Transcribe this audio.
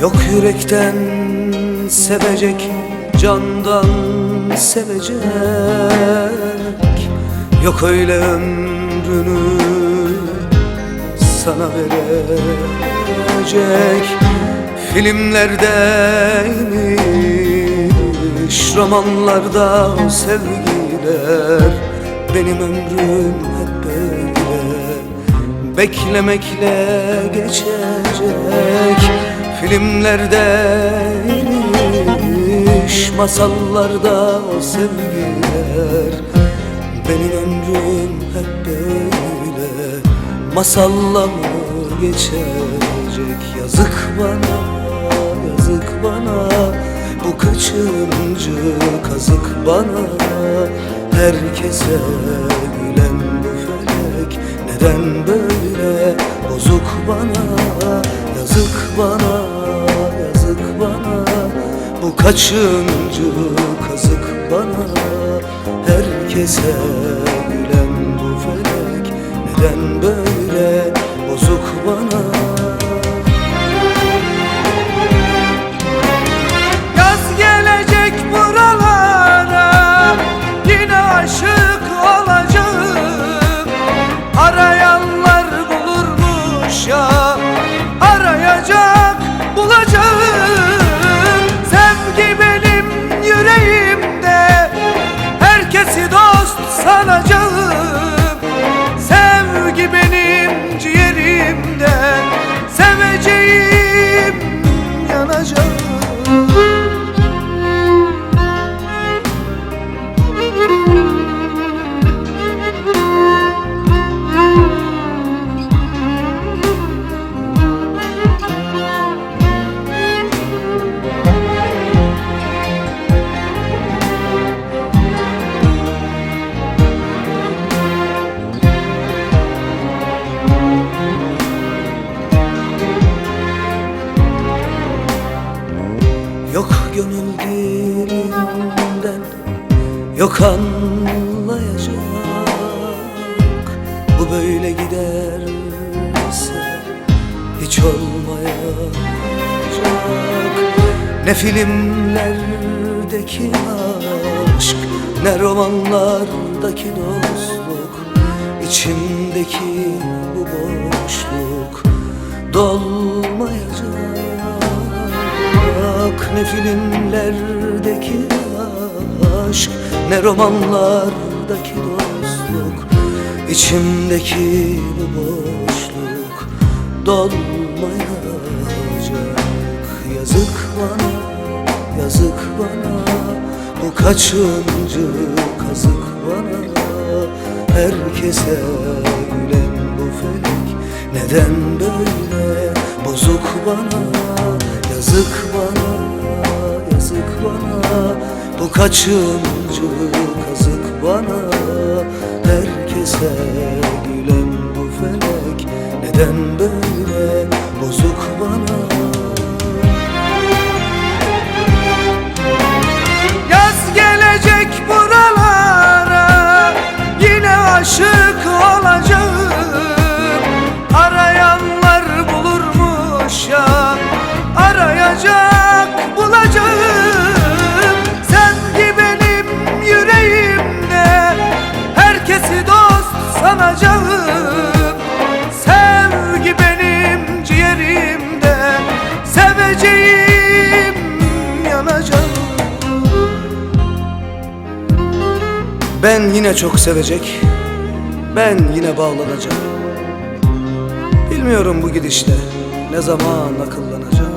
Yok yürekten sevecek Candan sevecek. Yok öyle ömrünü Sana verecek. Filmlerdeymiş Romanlarda o sevgiler. Benim ömrüm hep böyle. Beklemekle geçecek Filmlerdeymiş Masallarda o sevgiler. Benim ömrüm hep böyle Masalla mı geçecek. Yazık bana, yazık bana Bu kaçıncı kazık bana? Herkese gülen bu felek Neden böyle? Bozuk bana Yazık bana, kaçıncı kazık bana Herkese Yok gönül dilinden Yok anlayacak Bu böyle giderse Hiç olmayacak. Ne filmlerdeki aşk Ne romanlardaki dostluk içimdeki bu boşluk Dolmayacak. Ne filmlerdeki aşk Ne romanlardaki dostluk içimdeki bu boşluk Dolmayacak. Yazık bana, yazık bana Bu kaçıncı kazık bana? Herkese gülen bu felek Neden böyle? Bozuk bana Yazık bana, yazık bana Bu kaçıncı kazık bana? Herkese gülen bu felek. Neden böyle Ben yine çok sevecek Ben yine bağlanacağım Bilmiyorum bu gidişle Ne zaman akıllanacağım